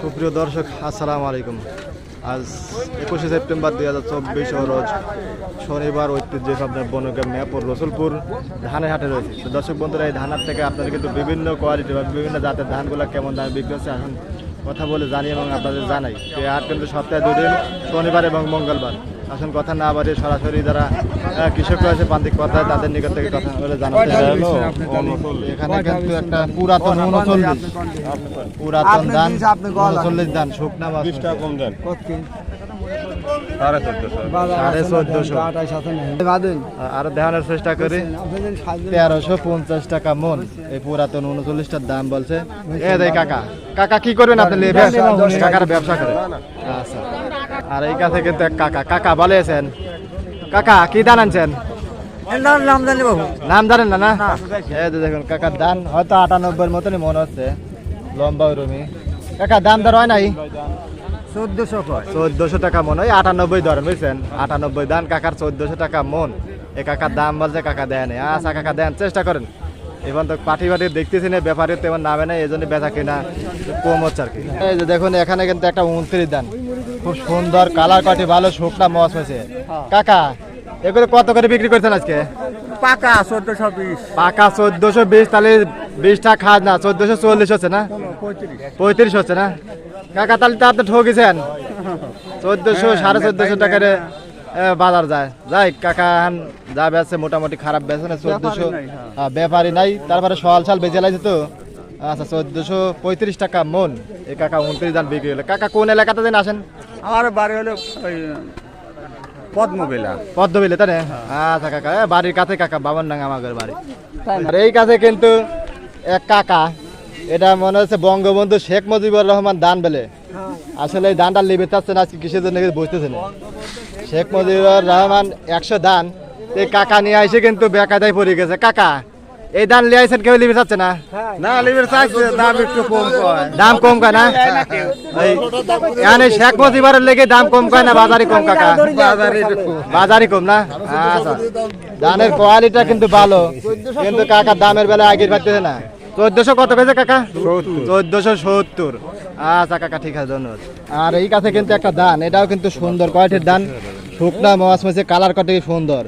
সুপ্রিয় দর্শক, আসসালামু আলাইকুম। আজ একুশে সেপ্টেম্বর দুই হাজার চব্বিশ রোজ শনিবার ঐতিহ্য আপনার বনগা মেয়াপুর রসুলপুর ধানের হাটে রয়েছে। তো দর্শক বন্ধুরা, এই ধান হাট থেকে আপনাদের কিন্তু বিভিন্ন কোয়ালিটি বা বিভিন্ন জাতের ধানগুলো কেমন দামে বিক্রি হচ্ছে এখন কথা বলে জানি এবং আপনাদের জানাই। এই হাট কিন্তু সপ্তাহে দুদিন, শনিবার এবং মঙ্গলবার। আসুন কথা না বাড়িয়ে সরাসরি যারা কৃষকরা কৃষক রয়েছে প্রান্তিক পর্যায়ে তাদের নিকট থেকে কথা বলে জানাতে এখানে কিন্তু একটা পুরাতন উনচল্লিশ পুরাতন ধান উনচল্লিশ ধান শুকনা মাছ। কম দেন। সাড়ে চোদ্দশো। আরও দেখানোর চেষ্টা করি। তেরোশো পঞ্চাশ টাকা মন। এই পুরাতন উনচল্লিশটার দাম বলছে। এ দেখ কাকা। কাকা কি করবেন আপনি? কাকার ব্যবসা করে। আচ্ছা। আর এই কাছে কিন্তু এক কাকা। কাকা ভালো আছেন? কাকা কি দান আনছেন? নাম জানি বাবু। নাম জানেন না না? এই যে দেখুন কাকার দান হয়তো আটানব্বইয়ের মতনই মনে হচ্ছে। লম্বা ওরমি কাকা দাম দর হয় নাই? চোদ্দশো চোদ্দশো টাকা মন ওই আটানব্বই ধরেন বুঝছেন? আটানব্বই দান কাকার চোদ্দশো টাকা মন। এ কাকার দাম বলছে কাকা দেন আচ্ছা কাকা দেন চেষ্টা করেন। এখন তো পাটি পাটি দেখতেছি না ব্যাপারে তেমন নামে না এই জন্য বেচা কিনা কম হচ্ছে আর কি। এই যে দেখুন এখানে কিন্তু একটা উনত্রিশ দান। খুব সুন্দর কালার কাটি ভালো শুকনা মস হয়েছে। কাকা এগুলো কত করে বিক্রি করছেন আজকে? পাকা চোদ্দশো বিশ। পাকা চোদ্দশো বিশ তাহলে বিশটা খাদ না চোদ্দশো চল্লিশ হচ্ছে না? পঁয়ত্রিশ হচ্ছে না? কাকা তাহলে তো আপনি ঠকেছেন? চোদ্দশো সাড়ে চোদ্দশো টাকার বাজার যায়। যাই কাকা এখন যা বেচছে মোটামুটি খারাপ বেচে না চোদ্দশো ব্যাপারই নাই। তারপরে সকাল সাল বেঁচে লাগছে তো। আচ্ছা চোদ্দশো পঁয়ত্রিশ টাকা মন। এই কাকা উনত্রিশ দান বিক্রি হলো। কাকা কোন এলাকাতে দিন আসেন? আমার বাড়ি হলো পদ্মবেলা। পদ্মবিলে তাই না? আচ্ছা কাকা বাড়ির কাছে কাকা বাবার নাঙ্গা আমাদের বাড়ি। আর এই কাছে কিন্তু এক কাকা এটা মনে হচ্ছে বঙ্গবন্ধু শেখ মুজিবুর রহমান দান বেলে। আসলে এই দানটা লিবে চাচ্ছে না আজকে কিসের জন্য বুঝতেছে না। শেখ মুজিবুর রহমান একশো দান এই কাকা নিয়ে এসে কিন্তু বেকায়দায় পড়ে গেছে। কাকা এই দান লিয়ে আইসেন কেউ লিবে চাচ্ছে না? না চাইছে দাম একটু কম কয়। দাম কম কয় না? এই এখানে শেখ মুজিবুরের লেগে দাম কম কয় না বাজারে কম কাকা? বাজারে একটু কম। বাজারে কম না? আচ্ছা। ধানের কোয়ালিটিটা কিন্তু ভালো কিন্তু কাকা দামের বেলা আগের পারতেছে না। চোদ্দশো কত পেয়েছে কাকা? চোদ্দশো সত্তর। আচ্ছা কাকা ঠিক আছে ধন্যবাদ। আর এই কাছে কিন্তু একটা ধান এটাও কিন্তু সুন্দর কোয়ালিটির ধান শুকনা মাছ মাছে কালার কটে সুন্দর।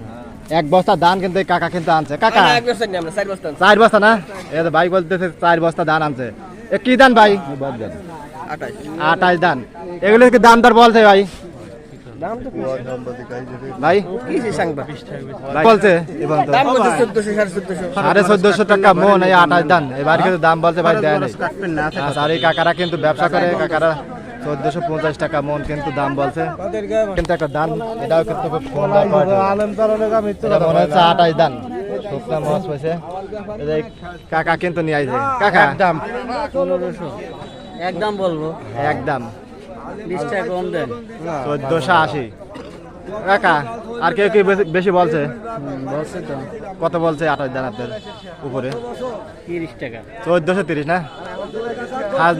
এক বস্তা ধান কিন্তু কাকা কিন্তু আনছে। কাকা চার বস্তা না? এই ভাই বলতেছে চার বস্তা ধান আনছে। এ কি ধান ভাই? আঠাশ। ধান এগুলো কি দাম দর বলছে ভাই? ভাই? ভাই। বলছে। সাড়ে চোদ্দশো। টাকা মন এই আঠাশ দান। এবার কিন্তু দাম বলছে ভাই দেয় আর এই কাকারা কিন্তু ব্যবসা করে কাকারা চোদ্দশো পঞ্চাশ টাকা মন কিন্তু দাম বলছে। কিন্তু একটা দান এটাও কিন্তু খুব সুন্দর মনে হচ্ছে আঠাশ দান। শুকনা মাছ হয়েছে। কাকা কিন্তু নিয়ে আইছে। কাকা? দাম। একদম বলব একদম বিশ টাকা কম দেন চোদ্দশো আশি। কাকা আর কেউ কেউ বেশি- বলছে? বলছে তো। কত বলছে আঠাশ আপনার উপরে? তিরিশ টাকা। চোদ্দশো তিরিশ না?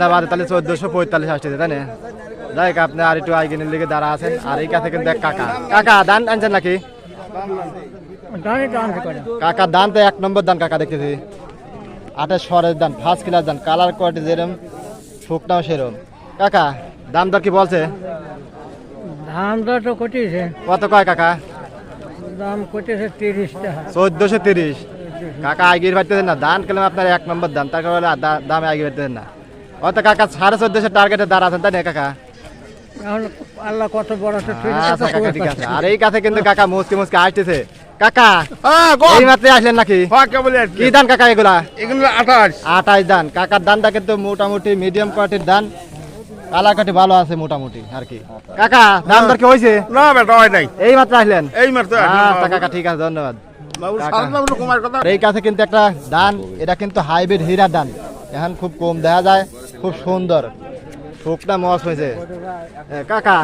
বাদে তাহলে চোদ্দশো পঁয়তাল্লিশ আসছে তাই না? যাই আপনি আর একটু আইগিনের লিগে দাঁড়া আছেন আর এই কাছে কিন্তু কাকা। কাকা দান আনছেন নাকি? কাকা দান তো এক নম্বর দান কাকা দেখতেছি। আটের সরের দান ফার্স্ট ক্লাস দান কালার কোয়ালিটি যেরম শুকনাও সেরম। কাকা দাম দর কি বলছে? দাম তো কটিছে কত কয় কাকা? দাম কটিছে তিরিশ টাকা। চোদ্দশো তিরিশ। কাকা আগিয়ে পারতেছেন না দান কেলাম আপনার এক নম্বর দান তার কারণে দামে আগিয়ে পারতেছেন না। হয়তো কাকা সাড়ে চোদ্দশো টার্গেটে দাঁড়া আছেন তাই না কাকা? এখন আল্লাহ কত বড় আচ্ছা কাকা ঠিক আছে। আর এই কাছে কিন্তু কাকা মুসকে মুসকে আসতেছে। কাকা এই মাত্র আসলেন নাকি? কি দান কাকা এগুলা? এগুলো আঠাশ। আঠাশ দান। কাকার দানটা কিন্তু মোটামুটি মিডিয়াম কোয়ালিটির দান। কালাকাটি ভালো আছে মোটামুটি আর কি। কাকা দাম দর কি হয়েছে না বেটা হয় নাই। এই মাত্র আসলেন? এই মাত্র আচ্ছা কাকা ঠিক আছে ধন্যবাদ। কাকা। কুমার কথা। এই কাছে কিন্তু একটা দান এটা কিন্তু হাইব্রিড হীরা দান। এখন খুব কম দেখা যায় খুব সুন্দর। শুকনা মস হয়েছে। কাকা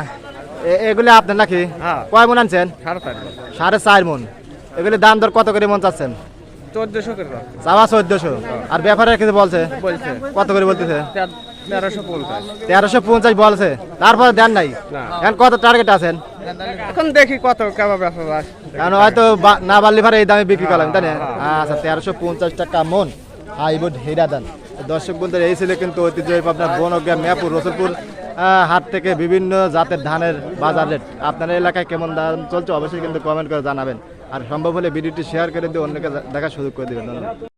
এগুলো আপনার নাকি? হ্যাঁ। কয় মন আনছেন? সাড়ে চার মন। এগুলি দাম দর কত করে মন চাচ্ছেন? চোদ্দশো চাওয়া চোদ্দশো। আর ব্যাপারে কিছু বলছে? বলছে। কত করে বলতেছে? তেরোশো পঞ্চাশ। বলছে। তারপরে দেন নাই। এখন কত টার্গেট আছেন? এখন দেখি কত কারণ হয়তো না বাড়লে ভাড়া এই দামে বিক্রি করলাম তাই না? আচ্ছা তেরোশো পঞ্চাশ টাকা মন। হাইব্রিড হীরা দান। দর্শক বন্ধুরা এই ছিল কিন্তু ঐতিহ্যবাহী পাবনার বনগ্রা মেয়াপুর রসুলপুর হাট থেকে বিভিন্ন জাতের ধানের বাজার রেট। আপনার এলাকায় কেমন দাম চলছে অবশ্যই কিন্তু কমেন্ট করে জানাবেন। আর সম্ভব হলে ভিডিওটি শেয়ার করে দিয়ে অন্যকে দেখার সুযোগ করে দেবেন। ধন্যবাদ।